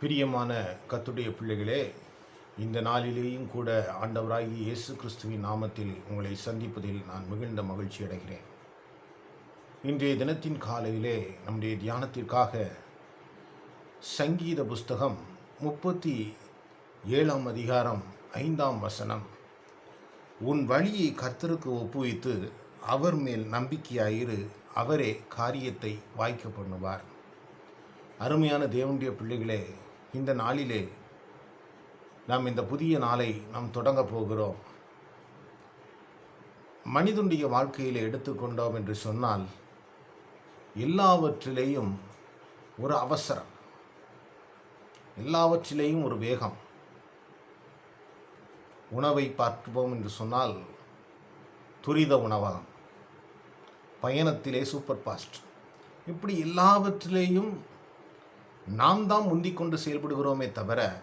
பிரியமான கத்துடைய பிள்ளைகளே இந்த நாளிலேயும் கூட ஆண்டவராகி இயேசு கிறிஸ்துவின் நாமத்தில் உங்களை சந்திப்பதில் நான் மிகுந்த மகிழ்ச்சி அடைகிறேன். இன்றைய தினத்தின் காலையிலே நம்முடைய தியானத்திற்காக சங்கீத புஸ்தகம் முப்பத்தி ஏழாம் அதிகாரம் ஐந்தாம் வசனம். உன் வழியை கர்த்தருக்கு ஒப்புவித்து அவர் மேல் நம்பிக்கையாயிரு அவரே காரியத்தை வாய்க்க பண்ணுவார். அருமையான தேவனுடைய பிள்ளைகளே இந்த நாளிலே நாம் இந்த புதிய நாளை நாம் தொடங்க போகிறோம். மனிதனுடைய வாழ்க்கையில் எடுத்துக்கொண்டோம் என்று சொன்னால் எல்லாவற்றிலேயும் ஒரு அவசரம் எல்லாவற்றிலேயும் ஒரு வேகம். உணவை பார்ப்போம் என்று சொன்னால் துரித உணவகம். பயணத்திலே சூப்பர் ஃபாஸ்ட் இப்படி எல்லாவற்றிலேயும் நாம் தான் முந்திக் கொண்டு செயல்படுகிறோமே தவிர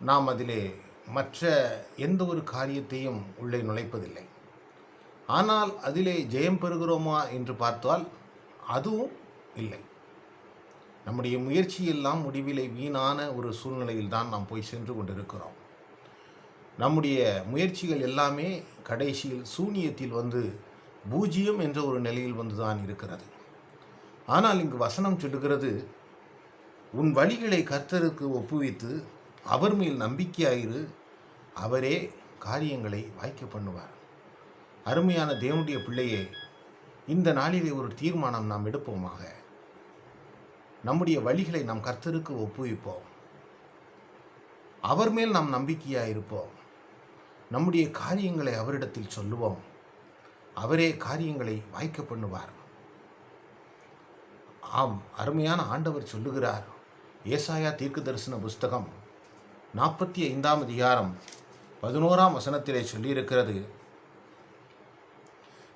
நாம் அதிலே மற்ற எந்த ஒரு காரியத்தையும் உள்ளே நுழைப்பதில்லை. ஆனால் அதிலே ஜெயம் பெறுகிறோமா என்று பார்த்தால் அதுவும் இல்லை. நம்முடைய முயற்சியெல்லாம் முடிவிலே வீணான ஒரு சூழ்நிலையில் தான் நாம் போய் சென்று கொண்டிருக்கிறோம். நம்முடைய முயற்சிகள் எல்லாமே கடைசியில் சூனியத்தில் வந்து பூஜ்ஜியம் என்ற ஒரு நிலையில் வந்து தான் இருக்கிறது. ஆனால் இங்கு வசனம் சொல்லுகிறது உன் வழிகளை கர்த்தருக்கு ஒப்புவித்து அவர் மேல் நம்பிக்கையாயிரு அவரே காரியங்களை வாய்க்க பண்ணுவார். அருமையான தேவனுடைய பிள்ளையே இந்த நாளிலே ஒரு தீர்மானம் நாம் எடுப்போமாக. நம்முடைய வழிகளை நாம் கர்த்தருக்கு ஒப்புவிப்போம். அவர் மேல் நாம் நம்பிக்கையாக இருப்போம் நம்முடைய காரியங்களை அவரிடத்தில் சொல்லுவோம். அவரே காரியங்களை வாய்க்க பண்ணுவார். ஆம் அருமையான ஆண்டவர் சொல்லுகிறார். ஏசாயா தீர்க்க தரிசன புஸ்தகம் நாற்பத்தி ஐந்தாம் அதிகாரம் பதினோராம் வசனத்திலே சொல்லியிருக்கிறது.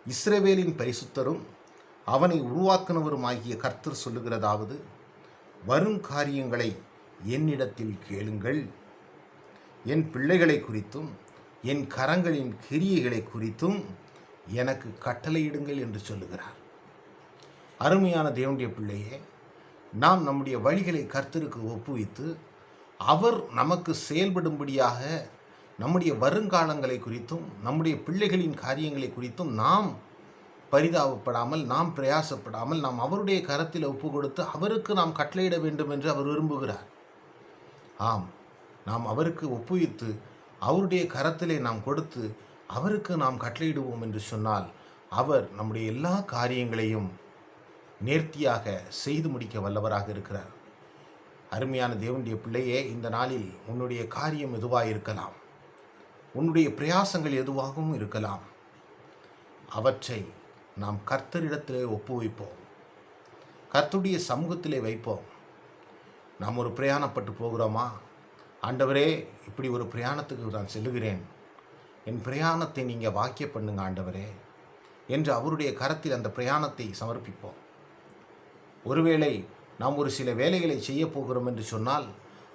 இஸ்ரவேலின் பரிசுத்தரும் அவனை உருவாக்குனவருமாகிய கர்த்தர் சொல்லுகிறதாவது வரும் காரியங்களை என்னிடத்தில் கேளுங்கள். என் பிள்ளைகளை குறித்தும் என் கரங்களின் கிரியைகளை குறித்தும் எனக்கு கட்டளையிடுங்கள் என்று சொல்லுகிறார். அருமையான தேவனுடைய பிள்ளையே நாம் நம்முடைய வழிகளை கர்த்தருக்கு ஒப்புவித்து அவர் நமக்கு செயல்படும்படியாக நம்முடைய வருங்காலங்களை குறித்தும் நம்முடைய பிள்ளைகளின் காரியங்களை குறித்தும் நாம் பரிதாபப்படாமல் நாம் பிரயாசப்படாமல் நாம் அவருடைய கரத்தில் ஒப்பு கொடுத்து அவருக்கு நாம் கட்டளையிட வேண்டும் என்று அவர் விரும்புகிறார். ஆம் நாம் அவருக்கு ஒப்புவித்து அவருடைய கரத்திலே நாம் கொடுத்து அவருக்கு நாம் கட்டளையிடுவோம் என்று சொன்னால் அவர் நம்முடைய எல்லா காரியங்களையும் நேர்த்தியாக செய்து முடிக்க வல்லவராக இருக்கிறார். அருமையான தேவனுடைய பிள்ளையே இந்த நாளில் உன்னுடைய காரியம் எதுவாக இருக்கலாம் உன்னுடைய பிரயாசங்கள் எதுவாகவும் இருக்கலாம். அவற்றை நாம் கர்த்தரிடத்திலே ஒப்புவிப்போம். கர்த்தருடைய சமூகத்திலே வைப்போம். நாம் ஒரு பிரயாணப்பட்டு போகிறோமா? ஆண்டவரே இப்படி ஒரு பிரயாணத்துக்கு நான் செல்லுகிறேன். என் பிரயாணத்தை நீங்கள் வாக்கிய பண்ணுங்க ஆண்டவரே. என்று அவருடைய கரத்தில் அந்த பிரயாணத்தை சமர்ப்பிப்போம். ஒருவேளை நாம் ஒரு சில வேலைகளை செய்ய போகிறோம் என்று சொன்னால்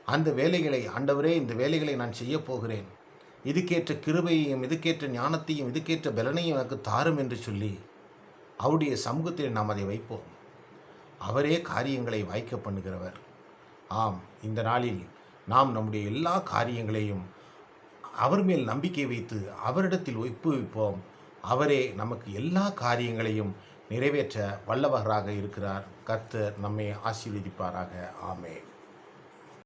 அந்த வேலைகளை ஆண்டவரே இந்த வேலைகளை நான் செய்ய போகிறேன். இதுக்கேற்ற கிருபையையும் இதுக்கேற்ற ஞானத்தையும் இதுக்கேற்ற பலனையும் எனக்கு தாரும் என்று சொல்லி அவருடைய சமூகத்தில் நாம் அதை வைப்போம். அவரே காரியங்களை வாய்க்க பண்ணுகிறவர். ஆம் இந்த நாளில் நாம் நம்முடைய எல்லா காரியங்களையும் அவர் மேல் நம்பிக்கை வைத்து அவரிடத்தில் ஒப்புவிப்போம். அவரே நமக்கு எல்லா காரியங்களையும் நிறைவேற்ற வல்லவராக இருக்கிறார். கர்த்தர் நம்மை ஆசீர்வதிப்பாராக. ஆமே